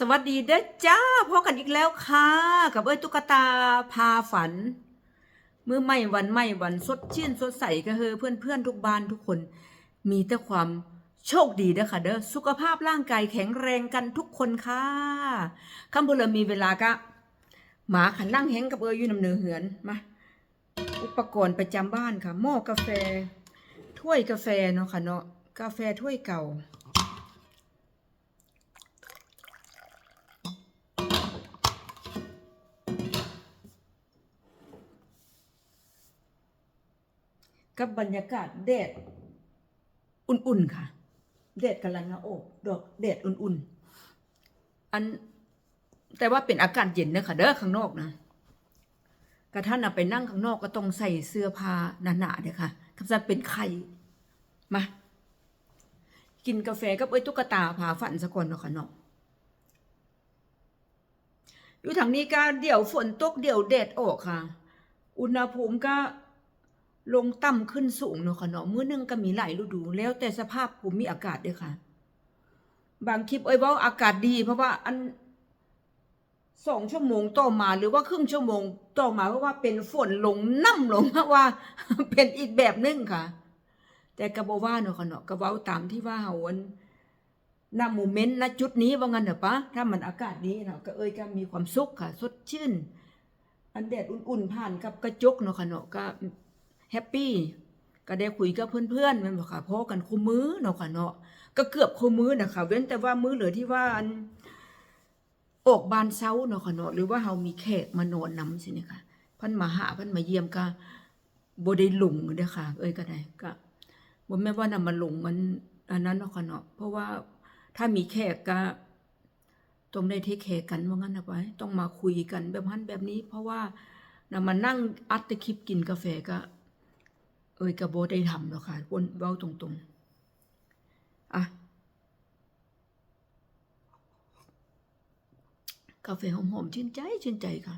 สวัสดีเด้อจ้าพบกันอีกแล้วค่ะ กับเอ้ยตุ๊กตาพาฝัน เมื่อไม่วันไม่วันสดชื่นสดใสก็เฮอเพื่อนเพื่อนทุกบ้านทุกคน มีแต่ความโชคดีเด้อค่ะเด้อสุขภาพร่างกายแข็งแรงกันทุกคนค่ะคำพูดเลยมีเวลากะหมาขันนั่งแห้งกับเอ้ยอยู่นำเนือเหือนมาอุปกรณ์ประจำบ้านค่ะหม้อกาแฟ ถ้วยกาแฟเนาะค่ะเนาะกาแฟถ้วยเก่า กับบรรยากาศแดดอุ่นๆค่ะ แดดกำลังนะโอบดอกแดดอุ่นๆ อันแต่ว่าเป็นอากาศเย็นเนอะค่ะเด้อข้างนอกนะกระท่านไปนั่งข้างนอกก็ต้องใส่เสื้อผ้าหนาๆเนี่ยค่ะคำสั่เป็นไข่มากินกาแฟกับเอ้ยตุ๊กตาผาฝันสะกอนเนาะค่ะเนาะอยู่ทางนี้ก็เดี๋ยวฝนตกเดี๋ยวแดดออกค่ะ อุณหภูมิก็ ลงต่ำขึ้นสูงเนาะค่ะเนาะมื้อนึงก็มีหลายฤดู แล้วแต่สภาพภูมิอากาศด้วยค่ะ บางคลิปเอ้ยว่าอากาศดีเพราะว่าอันสองชั่วโมงต่อมาหรือว่าครึ่งชั่วโมงต่อมาเพราะว่าเป็นฝนลงน้ำลงเพราะว่า เป็นอีกแบบนึงค่ะ แต่กระบว่าเนาะค่ะเนาะกระเว้าตามที่ว่าเฮาอันณโมเมนต์ณจุดนี้ว่างั้นเถอะปะถ้ามันอากาศดีเนาะก็เอ้ยก็มีความสุขค่ะ สดชื่น อันแดดอุ่นๆผ่านกับกระจกเนาะค่ะเนาะก็ แฮปปี้ก็ได้คุยกับเพื่อนๆมันบอกค่ะพอกันคู่มือเนาะค่ะเนาะก็เกือบคู่มือนะคะเว้นแต่ว่ามือเหลือที่ว่าอันออกบานเซาเนาะค่ะเนาะหรือว่าเฮามีแขกมานอนนำสิเนี่ค่ะพิ่นมาหาพิ่นมาเยี่ยมก็บ่ได้หลงเด้อค่ะ เอ้ยก็ได้ก็บ่แม่ว่านำมาหลงมันอันนั้นเนาะค่ะเนาะเพราะว่าถ้ามีแขกก็ต้องได้เทคแคร์กันว่างั้นนะไปต้องมาคุยกันแบบนั้นแบบนี้ เพราะว่านะมานั่งอัดตะคลิปกินกาแฟก็ เอ้ยกระโบได้ทำหรอกค่ะวนเว้าตรงๆอะกาแฟหอมๆชื่นใจชื่นใจค่ะ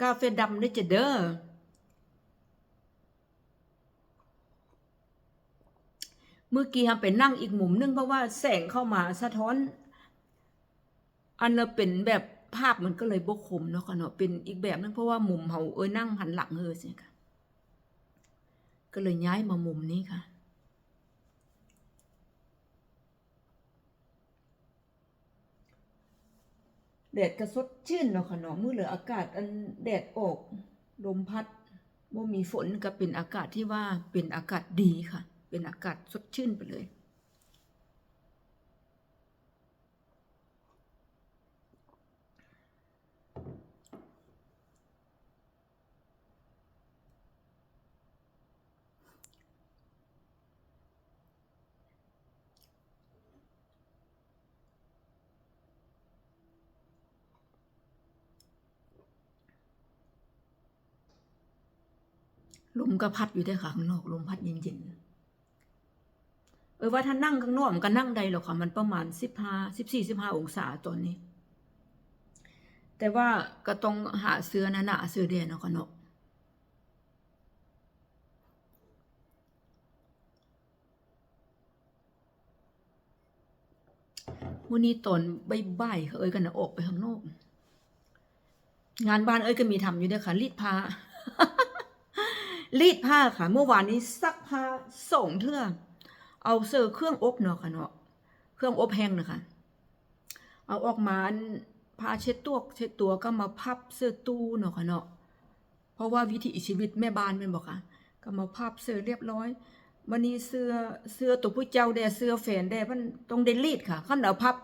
กาแฟดำนี่จะเด้อเมื่อกี้ไปนั่งอีกมุมนึงเพราะว่าแสงเข้ามาสะท้อน อันเราเป็นแบบภาพมันก็เลยบกคมเนาะค่ะเนาะเป็นอีกแบบนึงเพราะว่ามุมเฮาเอ้ยนั่งหันหลังเฮอสิค่ะ ก็เลยย้ายมามุมนี้ค่ะ แดดกระสดชื่นเนาะค่ะเนาะมื้อเหลืออากาศอันแดดออกลมพัดบ่มีฝนก็เป็นอากาศที่ว่าเป็นอากาศดีค่ะ เป็นอากาศสดชื่นไปเลย ลมก็พัดอยู่ได้อค่ข้างนอกลมพัดเย็นๆเออว่าถ้านั่งข้างนอกมันก็นั่งได้หรอกค่ะมันประมาณสิบห้าสิบสี่สิบห้าองศาตอนนี้ แต่ว่าก็ต้องหาเสื้อหนาๆเสื้อแดงเนาะค่ะเนาะวันนี้ตอนบ่ายๆเขาเอ้ยกันนะออกไปข้างนอก งานบ้านเอ้ยก็มีทำอยู่ด้อค่ะรีดผ้า รีดผ้าค่ะ เมื่อวานนี้ซักผ้าส่งเทื่อเอาเสื้อเครื่องอบเนาะค่ะเนาะเครื่องอบแห้งนะคะเอาออกมาผ้าเช็ดตัวเช็ดตัวก็มาพับเสื้อตู้เนาะค่ะเนาะเพราะว่าวิถีชีวิตแม่บ้านแม่นบอกค่ะ ก็มาพับเสื้อเรียบร้อยวันนี้เสื้อเสื้อตัวผู้เจ้าแดเสื้อแฟนแดมันต้องได้รีดค่ะข้ามหนาพับ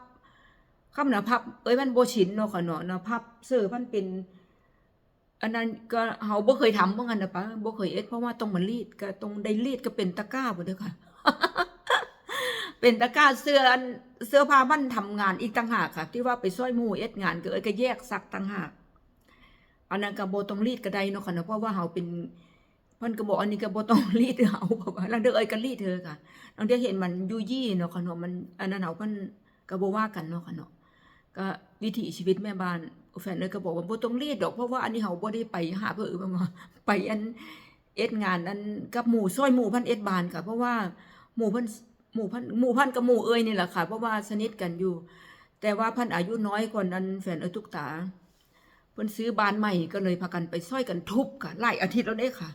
ข้ามหนาพับเอ้ยมันโบชินเนาะค่ะเนาะหนาพับเสื้อมันเป็น อันนั้นก็เฮาบ่เคยทำบ่งั้นนะปะบ่เคยเอ็ดเพราะว่าต้องมารีดก็ต้องได้รีดก็เป็นตะกร้าบ่เด้อค่ะ เป็นตะกร้าเสื้ออันเสื้อผ้ามันทำงานอีกต่างหากค่ะ ที่ว่าไปช่วยหมู่เอ็ดงานก็เอ้ยก็แยกซักต่างหากอันนั้นก็บ่ต้องรีดก็ได้เนาะค่ะเนาะเพราะว่าเฮาเป็นเพิ่นก็บอกอันนี้ก็บ่ต้องรีดเฮาเพราะว่าล้วเด้อเอ้ยก็รีดเธอค่ะลางเด้อเห็นมันยุยี่เนาะค่ะเนาะมันอันนั้นเฮาเพิ่นก็บ่ว่ากันเนาะค่ะเนาะก็วิถีชีวิตแม่บ้าน แฟนเลยก็บอกว่าบ่ต้องรีดดอกเพราะว่าอันนี้เฮาบ่ได้ไปหาเพื่อมาไปอันเอ็ดงานอันกับหมู่ซอยหมู่พันเอ็ดบานค่ะ เพราะว่าหมู่พันหมู่พันหมู่พันกับหมู่เอ้ยนี่แหละค่ะ เพราะว่าสนิทกันอยู่ แต่ว่าพันอายุน้อยกว่านั้นแฟนเอ้ยตุกตาเพิ่นซื้อบ้านใหม่ก็เลยพากันไปซ้อยกันทุบค่ะหลายอาทิตย์แล้วเด้ค่ะ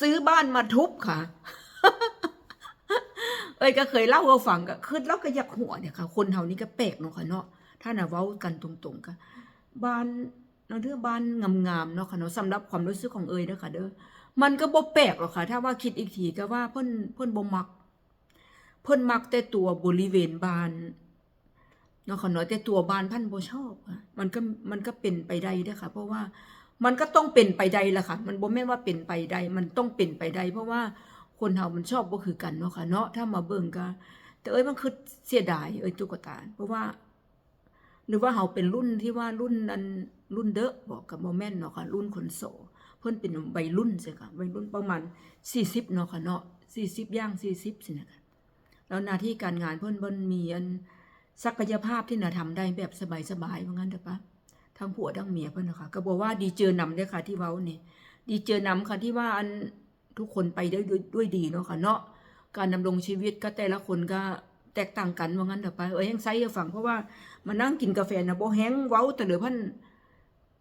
ซื้อบ้านมาทุบค่ะเอ้ยก็เคยเล่าให้ฟังก็คือเราก็อยากหัวเนี่ยค่ะ คนเฮานี่ก็แปลกเนาะค่ะเนาะถ้าน่ะเว้ากันตรงๆก็ บานเนาะเด้อบานงามๆเนาะค่ะเนาะสำหรับความรู้สึกของเอ้ยเด้อค่ะเด้อมันก็บ่แปลกหรอกค่ะ ถ้าว่าคิดอีกทีก็ว่าเพิ่นเพิ่นบ่มัก เพิ่นมักแต่ตัวบริเวณบานเนาะค่ะเนาะแต่ตัวบานพันบ่ชอบค่ะมันก็มันก็เป็นไปได้เด้อค่ะ เพราะว่ามันก็ต้องเป็นไปได้ล่ะค่ะ มันบ่แม่นว่าเป็นไปได้ มันต้องเป็นไปได้ เพราะว่าคนเฮามันชอบบ่คือกันเนาะค่ะเนาะถ้ามาเบิ่งก็แต่เอ้ยมันคือเสียดายเอ้ยตุ๊กตาเพราะว่า หรือว่าเฮาเป็นรุ่นที่ว่ารุ่นนั้นรุ่นเด้อบอกกับบ่แม่นเนาะค่ะรุ่นคนโสเพิ่นเป็นวัยรุ่นใช่ค่ะวัยรุ่นประมาณ40เนาะค่ะเนาะ40ย่าง40สินะคะแล้วหน้าที่การงานเพิ่นเพิ่นมีอันศักยภาพที่น่าทำได้แบบสบายๆว่างั้นเถอะปะทั้งผัวทั้งเมียเพิ่นนะคะก็บอกว่าดีเจอนำเด้ค่ะที่เว้านี่ดีเจอนำค่ะที่ว่าอันทุกคนไปได้ด้วยด้วยดีเนาะค่ะเนาะการดำรงชีวิตก็แต่ละคนก็ แตกต่างกันว่างั้นเถอะปเอ้ยแฮงไซให้ฟังเพราะว่ามานั่งกินกาแฟนะบ่แฮงเว้าแต่เหลือพิ่น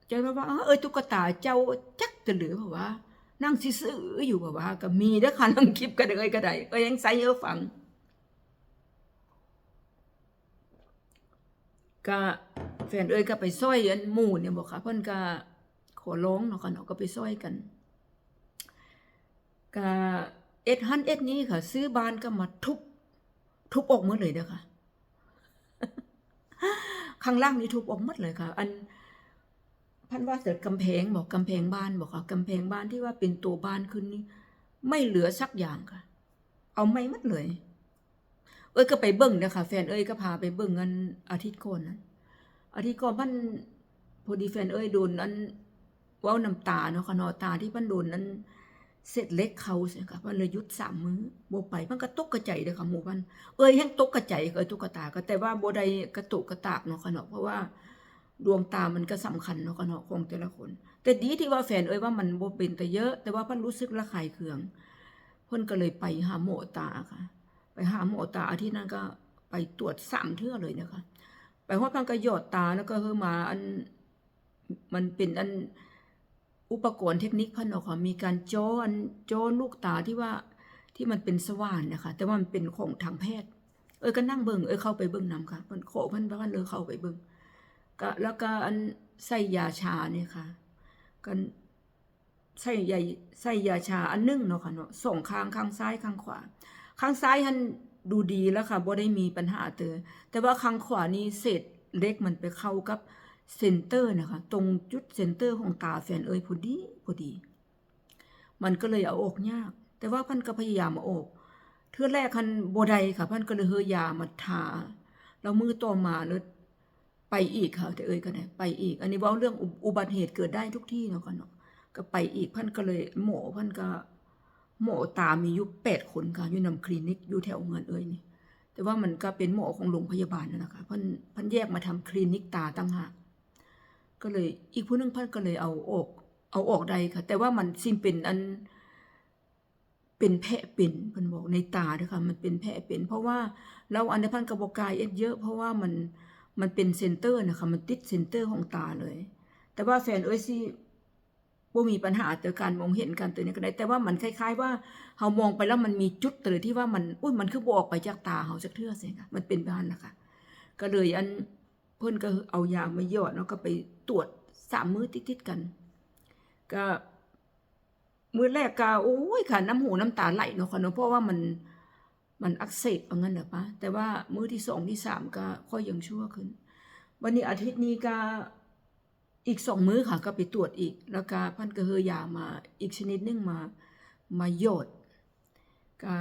ใจว่าว่าเอ้ยตุ๊กตาเจ้าจักแต่เหลือเพราะว่า นั่งซื่ออยู่แบบว่า ก็มีเด้อค่ะนั่งคลิปก็ได้เอ้ยก็ได้เอ้ยแฮงไซให้ฟังก็แฟนเอ้ยก็ไปซ้อยอันหมู่เนี่ยบอกค่ะเพิ่นก็ขอร้องเนาะค่ะเนาะก็ไปซ้อยกันก็เอ็ดฮันเอ็ดนี้ค่ะ ซื้อบ้านก็มาทุบ ทุบออกหมดเลยเด้อค่ะข้างล่างนี่ทุบออกหมดเลยค่ะ อันพันว่าเสร็จกำแพงบอกกำแพงบ้านบอกค่ะกำแพงบ้านที่ว่าเป็นตัวบ้านขึ้นนี่ไม่เหลือสักอย่างค่ะ เอาไม่หมดเลย เอ้ยก็ไปเบิ่งนะคะแฟนเอ้ยก็พาไปเบิ่งกันอาทิตย์ก่อนนั้นอาทิตย์ก่อนพันพอดีแฟนเอ้ยโดนนั้นว้าน้ำตาเนาะค่ะนาะตาที่พันโดนนั้น เสร็จเล็กเขาสิค่ะพันเลยยุดสามมื้อบไปมันก็ตกกระใจเด้อค่ะหมู่พันเอ้ยแฮงตกกระใจเอ้ยตุกตาก็แต่ว่าบได้กระตุกกระตากเนาะค่ะเนาะเพราะว่าดวงตามันก็สำคัญเนาะค่ะเนาะของแต่ละคน แต่ดีที่ว่าแฟนเอ้ยว่ามันบเป็นแต่เยอะ แต่ว่าพันรู้สึกระคายเคืองเพิ่นก็เลยไปหาหมอตาค่ะ ไปหาหมอตาอาทิตย์นั้นก็ไปตรวจสามเทื่อเลยนะคะไปฮอดพังก็หยอดตาแล้วก็เฮอมาอันมันเป็นอัน อุปกรณ์เทคนิคพันเนาะค่ะมีการจ้ออันจ้อลูกตาที่ว่าที่มันเป็นสว่านนะคะ แต่ว่ามันเป็นของทางแพทย์ เอ้ยก็นั่งเบิ่งเอ้ยเข้าไปเบิ่งนํค่ะมันโขพิ่นว่าเลยเข้าไปเบิ่งก็แล้วก็อันใส่ยาชาเนี่ยค่ะกันใส่ยาใส่ยาชาอันนึ่งเนาะค่ะเนาะสองข้างข้างซ้ายข้างขวา ข้างซ้ายหันดูดีแล้วค่ะบ่ได้มีปัญหาเตอแต่ว่าข้างขวานี่เศษเล็กมันไปเข้ากับ เซนเตอร์นะคะ ตรงจุดเซนเตอร์ของตาแฟนเอ้ยพอดีพอดี มันก็เลยเอาออกยาก แต่ว่าพันก็พยายามเอาออกเทือแรกคันบได้ค่ะพันก็เลยเฮยามาทาแล้วมือต่อมาเลยไปอีกค่ะแต่เอ้ยก็ได้ไปอีก อันนี้ว้าเรื่องอุอุบัติเหตุเกิดได้ทุกที่เนาะค่ะเนาะก็ไปอีกพันก็เลยหมอพันก็หมอตามีอยู่แปดคนค่ะอยู่นำคลินิกอยู่แถวเงินเอ้ยนี่แต่ว่ามันก็เป็นหมอของโรงพยาบาลนั่นแหละค่ะพิ่นพิ่นแยกมาทำคลินิกตาต่างหาก ก็เลย อีกผู้นึงเพิ่นก็เลยเอาออก เอาออกได้ค่ะ แต่ว่ามันซิมเป็นอัน เป็นแผลเป็นเพิ่นบอกในตาเด้อค่ะ มันเป็นแผลเป็น เพราะว่าเราอันในพันกระบอกกายเอ็ดเยอะเพราะว่ามันมันเป็นเซนเตอร์นะคะ มันติดเซนเตอร์ของตาเลย แต่ว่าแฟนเอ้ยสิบ่มีปัญหาต่อการมองเห็นการตัวนี้ก็ได้ แต่ว่ามันคล้ายๆ ว่าเฮามองไปแล้วมันมีจุดเตอที่ว่ามันอุ้ยมันคือบ่ออกไปจากตาเฮาจักเทื่อสิค่ะมันเป็นบ้านนะคะก็เลยอันเพิ่นก็เอายามาหยอดแล้วก็ไป ตรวจสามมื้อติดๆกัน ก็มื้อแรกก็โอ้ยค่ะ น้ำหูน้ำตาไหลเนาะค่ะเนาะเพราะว่ามันมันอักเสบเอางั้นเด้อปะแต่ว่ามื้อที่สองที่สามก็ค่อยยังชั่วขึ้น วันนี้อาทิตย์นี้ก็อีกสองมื้อค่ะ ก็ไปตรวจอีก แล้วก็พันก็เฮยามาอีกชนิดนึงมามาหยดก็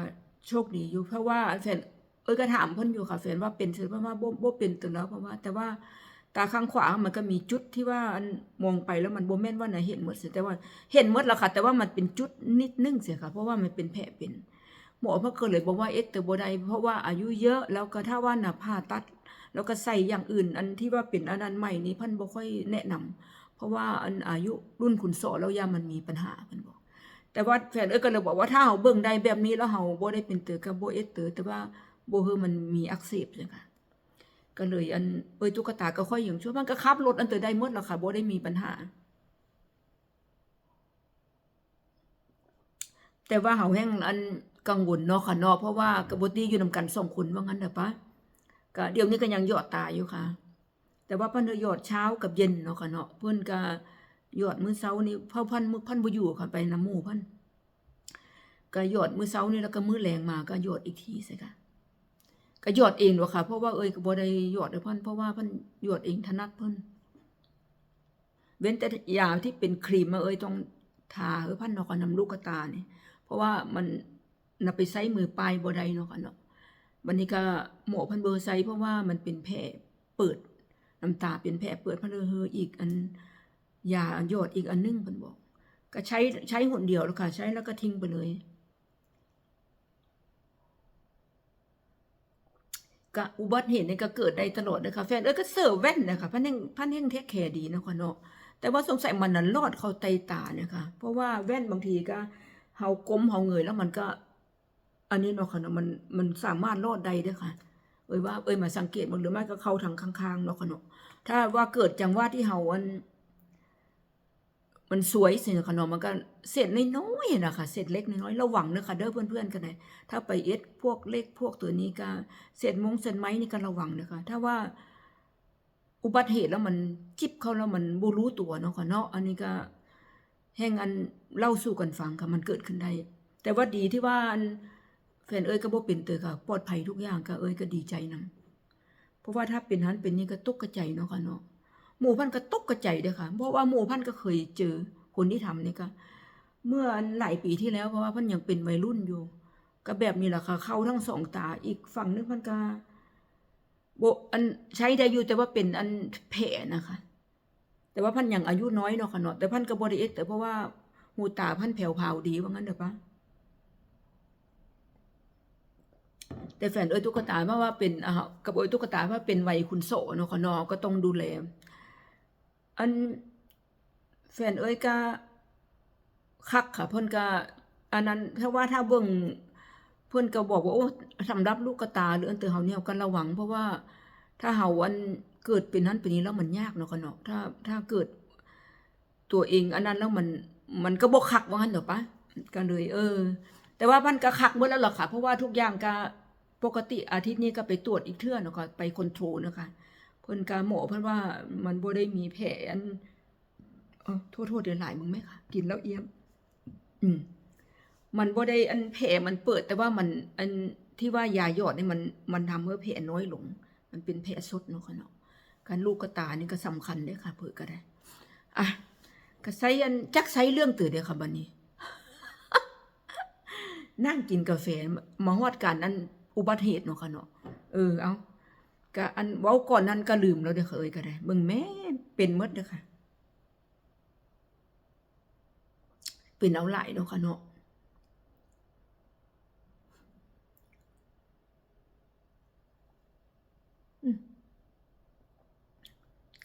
โชคดีอยู่เพราะว่าแฟนเอ้ยก็ถามเพิ่นอยู่ค่ะแฟนว่าเป็นเสร็จเพราะว่าบ่บ่เป็นตัวแล้วเพราะว่า แต่ว่า ตาข้างขวามันก็มีจุดที่ว่ามองไปแล้วมันบ่แม่นว่าน่ะเห็นหมดเสียแต่ว่าเห็นหมดแล้วค่ะ แต่ว่ามันเป็นจุดนิดนึงเสียค่ะ เพราะว่ามันเป็นแผลเป็นหมอเพิ่นก็เลยบอกว่าเอ๊ะแต่บ่ไดเพราะว่าอายุเยอะแล้วก็ถ้าว่าหน่ะผ่าตัด แล้วก็ใส่อย่างอื่น อันที่ว่าเป็นอันนั้นใหม่นี้พิ่นบ่ค่อยแนะนำเพราะว่าอันอายุรุ่นขุนโสแล้วยามันมีปัญหาเพิ่นบอก แต่ว่าแฟนเอ้ยก็เลยบอกว่าถ้าเฮาเบิ่งได้แบบนี้แล้วเฮาบ่ได้เป็นเตอร์กับบ่เอ็ดเตอร์แต่ว่าบ่เฮอมันมีอักเสบจังค่ะ ก็เลยอันเอ้ยตุ๊กตาก็ค่อยอย่างช่วยมันก็ขับรถอันเตอได้หมดแล้วค่ะบ่ได้มีปัญหา แต่ว่าเฮาแห่งอันกังวลเนาะค่ะเนาะเพราะว่ากระบตีอยู่นำกันสองคนว่างั้นเด้อปะก็เดี๋ยวนี้ก็ยังหยอดตาอยู่ค่ะ แต่ว่าเพิ่นหยอดเช้ากับเย็นเนาะค่ะเนาะเพิ่นก็หยอดมื้อเช้านี่เพิ่นเพิ่นเพิ่นบ่อยู่ค่ะไปน้ำหมู่พิ่นก็หยอดมื้อเช้านี่แล้วก็มื้อแลงมาก็หยอดอีกทีใช่ค่ะ ก็หยอดเองเนาะค่ะเพราะว่าเอ้ยก็บ่ได้หยอดให้เพิ่นเพราะว่าเพิ่นหยอดเองถนัดเพิ่นเว้นแต่ยาที่เป็นครีมมาเอ้ยต้องทาเออพันเนาะค่ะน้ำลูกตานี่เพราะว่ามันน่ะไปใช้มือปลายบ่ได้เนาะค่ะเนาะวันนี้ก็หมอเพันเบอร์ไซเพราะว่ามันเป็นแผลเปิดน้ำตาเป็นแผลเปิดเพันเออเฮออีกอันยาหยอดอีกอันนึงเพิ่นบอกก็ใช้ใช้หนเดียวแล้วค่ะ ใช้แล้วก็ทิ้งไปเลย ก็อุบัติเหตุนี่ก็เกิดได้ตลอดนะคะแฟนเอ้ยก็เสิร์ฟแว่นนะคะพันยังพันยังเทคแคร์ดีนะคะเนาะแต่ว่าสงสัยมันนั้นรอดเข้าไตตาเนี่ยค่ะเพราะว่าแว่นบางทีก็เฮาก้มเฮาเงยแล้วมันก็ อันนี้เนาะค่ะเนาะมันมันสามารถรอดได้ด้วยค่ะเอ้ยว่าเอ้ยมาสังเกตมันหรือไม่ก็เข้าทางข้างๆเนาะค่ะเนาะถ้าว่าเกิดจังว่าที่เฮาอัน มันสวยสินะคะเนาะมันก็เศษน้อยๆนะคะเศษเล็กน้อยๆระวังเด้อค่ะเด้อเพื่อนๆกันเลยถ้าไปเอ็ดพวกเล็กพวกตัวนี้ก็เศษมงเศษไม้นี่ก็ระวังนะคะถ้าว่าอุบัติเหตุแล้วมันจิบเข้าแล้วมันบ่รู้ตัวเนาะค่ะเนาะอันนี้ก็แห่งอันเล่าสู่กันฟังค่ะมันเกิดขึ้นได้แต่ว่าดีที่ว่าแฟนเอ้ยก็บ่เป็นเตอค่ะปลอดภัยทุกอย่างก็เอ้ยก็ดีใจนํเพราะว่าถ้าเป็นนั้นเป็นนี่ก็ตกกระใจเนาะค่ะเนาะ หมู่พันธ์ก็ตกกระใจเด้อค่ะ เพราะว่าหมู่พันธ์ก็เคยเจอคนที่ทำนี่ก็เมื่อหลายปีที่แล้วเพราะว่าพันยังเป็นวัยรุ่นอยู่ ก็แบบนี้แหละค่ะ เข้าทั้งสองตาอีกฝั่งนึงมันก็โบอันใช้ได้อยู่แต่ว่าเป็นอันแผลนะคะ แต่ว่าพันยังอายุน้อยเนาะค่ะเนาะแต่พันก็บ่ได้เอ็ดแต่เพราะว่าหูตาพันแผ่วพาวดีว่างั้นเด้อปะแต่แฟนเอ้ยตุ๊กตามาว่าเป็นอ่ากับเอ้ยตุ๊กตาว่าเป็นวัยคุณโสเนาะค่ะเนาะก็ต้องดูแล อันแฟนเอ้ยก็คักค่ะเพิ่นก็อันนั้นถ้าว่าถ้าเบิ่งเพิ่นก็บอกว่าโอ้สำหรับลูกกระตาหรืออันเตอเฮาเนี่ยก็ระวัง เพราะว่าถ้าเฮาอันเกิดเป็นนั้นเป็นนี้แล้วมันยากเนาะค่ะเนาะถ้าถ้าเกิดตัวเอง อันนั้นแล้วมันมันก็บ่คักว่างั้นเด้อปะก็เลย เออ แต่ว่ามันก็คักหมดแล้วล่ะค่ะ เพราะว่าทุกอย่างก็ปกติอาทิตย์นี้ก็ไปตรวจอีกเทื่อเนาะค่ะไปคอนโทรลนะคะ เพิ่นกาหมอเพิ่นว่ามันบ่ได้มีแผลอันเออโทษโทษเดือนหลายมึงไหมคะกินแล้วเอี้ยม อืม มันบ่ได้อันแผลมันเปิด แต่ว่ามัน อันที่ว่ายาหยอดนี่มันมันทำให้แผลน้อยลง มันเป็นแผลสดเนาะค่ะเนาะการลูกกระตานี่ก็สำคัญเด้ค่ะ เผื่อก็ได้อะก็ใส่อันจักใส่เรื่องตื่นเด้อค่ะบัดนี้ นั่งกินกาแฟมาฮอดการอันอุบัติเหตุเนาะค่ะเนาะเออเอา ก็อันเว้าก่อนนั้นก็ลืมแล้วเด้อค่ะเอ้ยก็ได้เบิ่งแม่เป็นมดเด้อค่ะเป็นเอาหลายเนาะค่ะเนาะ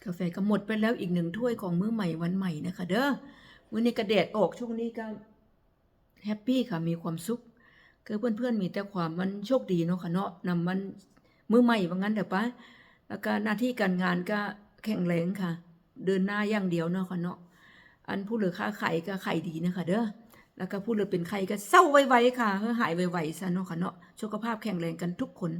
กาแฟก็หมดไปแล้วอีกหนึ่งถ้วยของมื้อใหม่วันใหม่นะคะ เด้อมื้อนี้ก็แดดออกช่วงนี้ก็แฮปปี้ค่ะมีความสุขคือเพื่อนๆมีแต่ความมันโชคดีเนาะค่ะเนาะนำมัน มือใหม่ว่างั้นเถอะปะแล้วก็หน้าที่การงานก็แข็งแรงค่ะ เดินหน้าอย่างเดียวเนาะค่ะเนาะอันผู้เหลือค้าไข่ก็ไข่ดีนะคะเด้อแล้วก็ผู้เหลือเป็นไข่ก็เศร้าไวๆค่ะเพื่อหายไวๆซะเนาะค่ะเนาะสุขภาพแข็งแรงกันทุกคน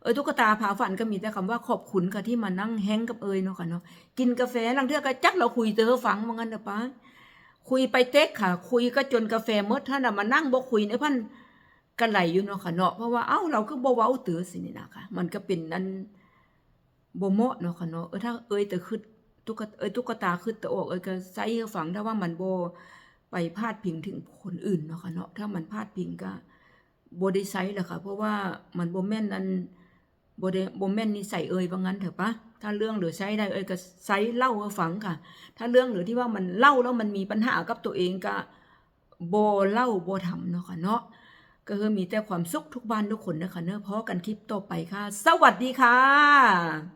เออตุ๊กตาผาฝันก็มีแต่คำว่าขอบคุณค่ะที่มานั่งแฮงกับเอยเนาะค่ะเนาะกินกาแฟลังเทือก็จักเราคุยเตอฟังว่างั้นเถอะปะคุยไปเต็กค่ะ คุยก็จนกาแฟหมดถ้าน่ะมานั่งบ่คุยเนี่ยพัน กันไหลอยู่เนาะค่ะเนาะเพราะว่าเอ้าเราคือบ่เว้าเตือสินี่นะค่ะ มันก็เป็นอันบ่เหมาะเนาะค่ะเนาะเออถ้าเอ้ยแต่คือตุ๊กตาเอ้ยตุ๊กตาคือตะออกเอ้ยก็ใส่ให้ฟังถ้าว่ามันบ่ไปพาดพิงถึงคนอื่นเนาะค่ะเนาะถ้ามันพาดพิงก็บ่ได้ใช้แหละค่ะ เพราะว่ามันบ่แม่นอันบ่ได้บ่แม่นนิสัยเอ้ยว่างั้นเถอะปะถ้าเรื่องเหลือใช้ได้เอ้ยก็ใช้เล่าให้ฟังค่ะ ถ้าเรื่องเหลือที่ว่ามันเล่าแล้วมันมีปัญหากับตัวเองก็บ่เล่าบ่ทำเนาะค่ะเนาะ ก็คือมีแต่ความสุขทุกบ้านทุกคนนะคะเนอะเพราะกันคลิปต่อไปค่ะ สวัสดีค่ะ